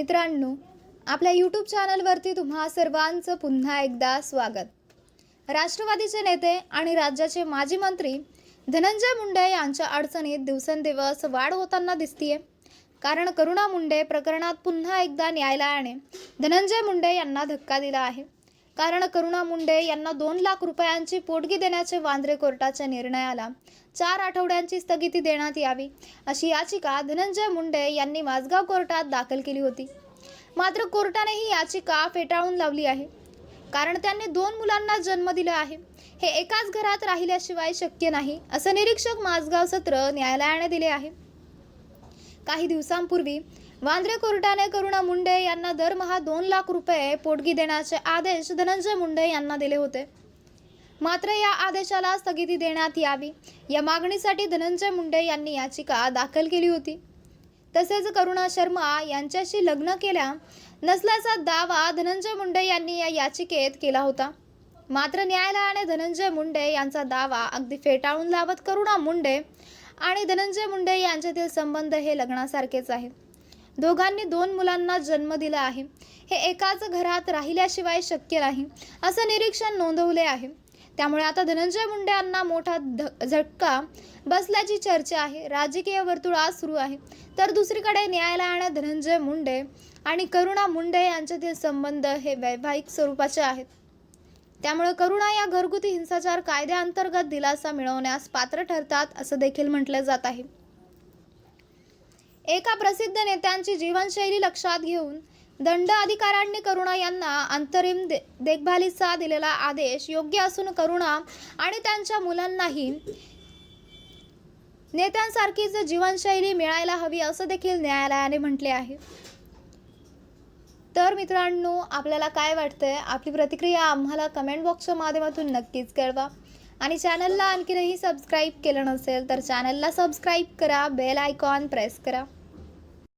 मित्रांनो आपल्या यूट्यूब चॅनलवरती तुम्हा सर्वांचं पुन्हा एकदा स्वागत. राष्ट्रवादीचे नेते आणि राज्याचे माजी मंत्री धनंजय मुंडे यांच्या अडचणीत दिवसेंदिवस वाढ होताना दिसतीये. कारण करुणा मुंडे प्रकरणात पुन्हा एकदा न्यायालयाने धनंजय मुंडे यांना धक्का दिला आहे. कारण करुणा मुंडे यांना दोन लाख रुपयांची पोटगी देण्याचे वांद्रे कोर्टाच्या निर्णयाला चार आठवड्यांची स्थगिती देण्यात यावी अशी याचिका धनंजय मुंडे यांनी माझगाव कोर्टात दाखल केली होती. मात्र कोर्टाने ही याचिका फेटाळून लावली आहे. कारण त्यांनी दोन मुलांना जन्म दिला आहे. हे एकाच घरात राहिल्याशिवाय शक्य नाही असं निरीक्षक माझगाव सत्र न्यायालयाने दिले आहे. काही दिवसांपूर्वी वांद्रे कोर्टाने करुणा मुंडे यांना दरमहा दोन लाख रुपये पोटगी देण्याचे आदेश धनंजय मुंडे यांना दिले होते. मात्र या आदेशाला स्थगिती देण्यात यावी. या मागणीसाठी धनंजय मुंडे यांनी याचिका दाखल केली होती. तसेच करुणा शर्मा यांच्याशी लग्न केल्या नसल्याचा दावा धनंजय मुंडे यांनी या याचिकेत केला होता. मात्र न्यायालयाने धनंजय मुंडे यांचा दावा अगदी फेटाळून लावत करुणा मुंडे आणि धनंजय मुंडे यांच्यातील संबंध हे लग्नासारखेच आहेत. दोघांनी दोन मुलांना जन्म दिला आहे. हे एकाच घरात राहिल्याशिवाय शक्य नाही असं निरीक्षण नोंदवले आहे. त्यामुळे आता धनंजय मुंडे यांना मोठा ध- झटका बसल्याची चर्चा आहे. राजकीय वर्तुळ आज सुरू आहे. तर दुसरीकडे न्यायालयाने धनंजय मुंडे आणि करुणा मुंडे यांच्यातील संबंध हे वैवाहिक स्वरूपाचे आहेत. त्यामुळे करुणा या घरगुती हिंसाचार कायद्याअंतर्गत दिलासा मिळवण्यास पात्र ठरतात असं देखील म्हटलं जात आहे. एका प्रसिद्ध नेत्यांची जीवनशैली लक्षात घेऊन दंड अधिकाऱ्यांनी करुणा यांना अंतरिम दे देखभालीचा दिलेला आदेश योग्य असून करुणा आणि त्यांच्या मुलांनाही नेत्यांसारखीच जीवनशैली मिळायला हवी असं देखील न्यायालयाने म्हटले आहे. तर मित्रांनो आपल्याला काय वाटतंय? आपली प्रतिक्रिया आम्हाला कमेंट बॉक्सच्या माध्यमातून नक्कीच कळवा. आणि चॅनलला आणखीनही सबस्क्राईब केलं नसेल तर चॅनलला सबस्क्राईब करा बेल आयकॉन प्रेस करा.